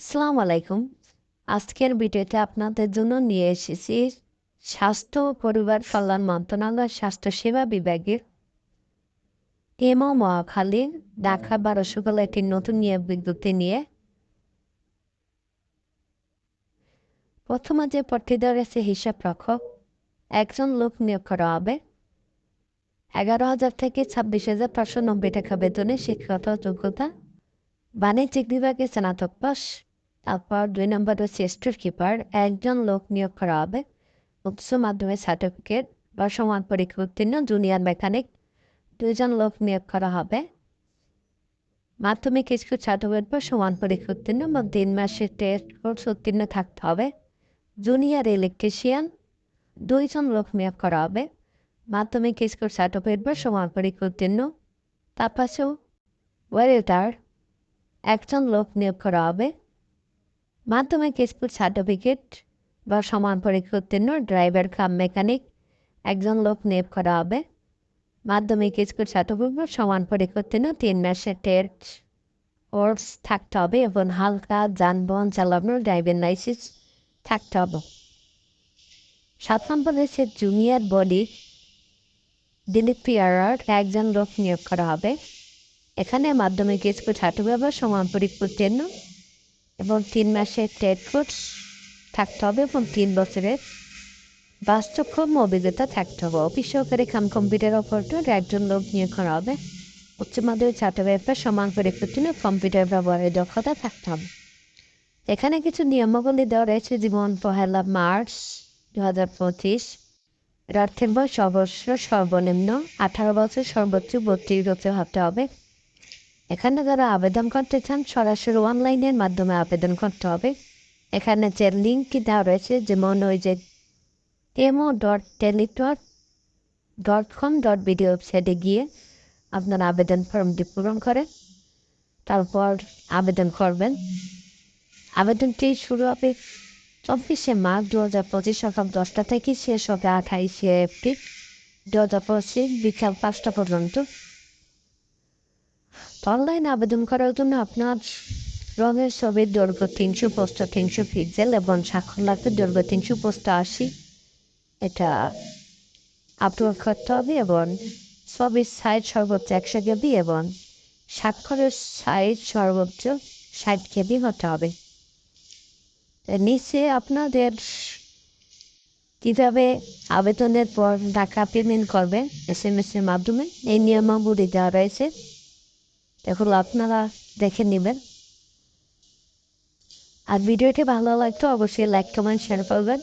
আসসালামু আলাইকুম। আজকের ভিডিওতে আপনাদের জন্য নিয়ে এসেছি স্বাস্থ্য ও পরিবার কল্যাণ মন্ত্রণালয় স্বাস্থ্যসেবা বিভাগের এমও মহাখালী, ঢাকা বারোশো একটি নতুন নিয়োগ বিজ্ঞপ্তি নিয়ে। প্রথমে যে পদটিতে রয়েছে হিসাব রক্ষক। একজন লোক নিয়োগ করা হবে। এগারো হাজার থেকে ছাব্বিশ হাজার পাঁচশো নব্বই টাকা বেতনে শিক্ষাগত যোগ্যতা। বাণিজ্যিক বিভাগে স্নাতক পাস তারপর দুই নম্বর হচ্ছে স্টোর কিপার। একজন লোক নিয়োগ করা হবে। উচ্চ মাধ্যমিক সার্টিফিকেট বা সমান পরীক্ষা উত্তীর্ণ জুনিয়র মেকানিক দুইজন লোক নিয়োগ করা হবে। মাধ্যমিক স্কুল সার্টিফিকেট বা সমান পরীক্ষা উত্তীর্ণ বা তিন মাসের টেস্ট কোর্স উত্তীর্ণ থাকতে হবে। জুনিয়র ইলেকট্রিশিয়ান দুইজন লোক নিয়োগ করা হবে। মাধ্যমিক স্কুল সার্টিফিকেট বা সমান পরীক্ষা উত্তীর্ণ তার পাশেও ওয়েটার একজন লোক নিয়োগ করা হবে। মাধ্যমিক স্কুল সার্টিফিকেট বা সমান পরীক্ষা উত্তীর্ণ, ড্রাইভার কাম মেকানিক, একজন লোক নিয়োগ করা হবে। মাধ্যমিক স্কুল সার্টিফিকেট সমান পরীক্ষা উত্তীর্ণ, তিন মাসের টেস্ট কোর্স থাকতে হবে এবং হালকা যানবাহন চালানোর ড্রাইভিং লাইসেন্স থাকতে হবে। সাত নম্বর হচ্ছে জুনিয়র বডি ডিলিপিয়ারার একজন লোক নিয়োগ করা হবে। এখানে মাধ্যমিক স্কুল বা সমান পরীক্ষা উত্তীর্ণ এবং তিন মাসের টেট কোর্স থাকতে হবে এবং তিন বছরের বাস্তবক্ষম অভিজ্ঞতা থাকতে হবে। অফিস সহকারী খাম কম্পিউটার অপারেটর একজন লোক নিয়োগ করা হবে। উচ্চ মাধ্যমিক ছাত্র ব্যবসার সমান পরীক্ষা উত্তীর্ণ কম্পিউটার ব্যবহারের দক্ষতা থাকতে হবে। এখানে কিছু নিয়মাবলী দেওয়া রয়েছে, যেমন পহেলা মার্চ দু হাজার পঁচিশ রার্থের বয়স অবশ্য সর্বনিম্ন আঠারো বছর সর্বোচ্চ বত্রিশ বছর হতে হবে। এখানে যারা আবেদন করতে চান, সরাসরি অনলাইনের মাধ্যমে আবেদন করতে হবে। এখানে যে লিঙ্কটি দেওয়া রয়েছে, যেমন ওই যে MO dot Teletalk dot com dot BD ওয়েবসাইটে গিয়ে আপনার আবেদন ফর্মটি পূরণ করেন তারপর আবেদন করবেন। আবেদনটি শুরু হবে চব্বিশে মার্চ দু হাজার পঁচিশ সকাল দশটা থেকে, শেষ হবে আঠাইশে এপ্রিল দু হাজার পঁচিশ বিকাল পাঁচটা পর্যন্ত। অনলাইন আবেদন করার জন্য আপনার রঙের ছবির দৈর্ঘ্য তিনশো পোস্ট তিনশো পিক্সেল এবং স্বাক্ষর লাগবে দৈর্ঘ্য তিনশো পোস্ট আশি। এটা আপলোড করতে হবে এবং ছবির সাইজ সর্বোচ্চ একশো কেবি এবং স্বাক্ষরের সাইজ সর্বোচ্চ ষাট কেবি হতে হবে। নিচে আপনাদের কীভাবে আবেদনের পর টাকা পেমেন্ট করবেন? এস এম এসের মাধ্যমে। এই নিয়মাবলী দেওয়া রয়েছে। এগুলো আপনারা দেখে নেবেন। আর ভিডিওটি ভালো লাগতো অবশ্যই লাইক কমেন্ট শেয়ার করবেন।